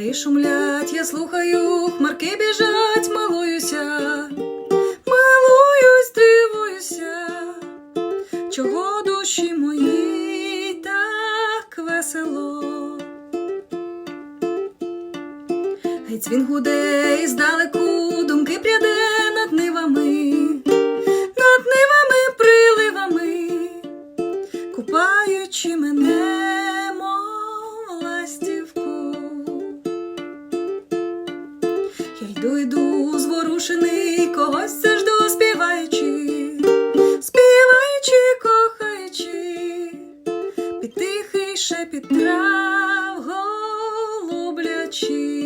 Гаї шумлять, я слухаю, хмарки біжать, милуюся, милуюсь, дивуюся, чого душі мої так весело. Гей, дзвін гуде і здалеку думки пряде над нивами, над нивами, приливами, купаючи мене, йду, йду, зворушений, когось це жду, співаючи, співаючи, кохаючи, під тихий шепіт трав голублячи.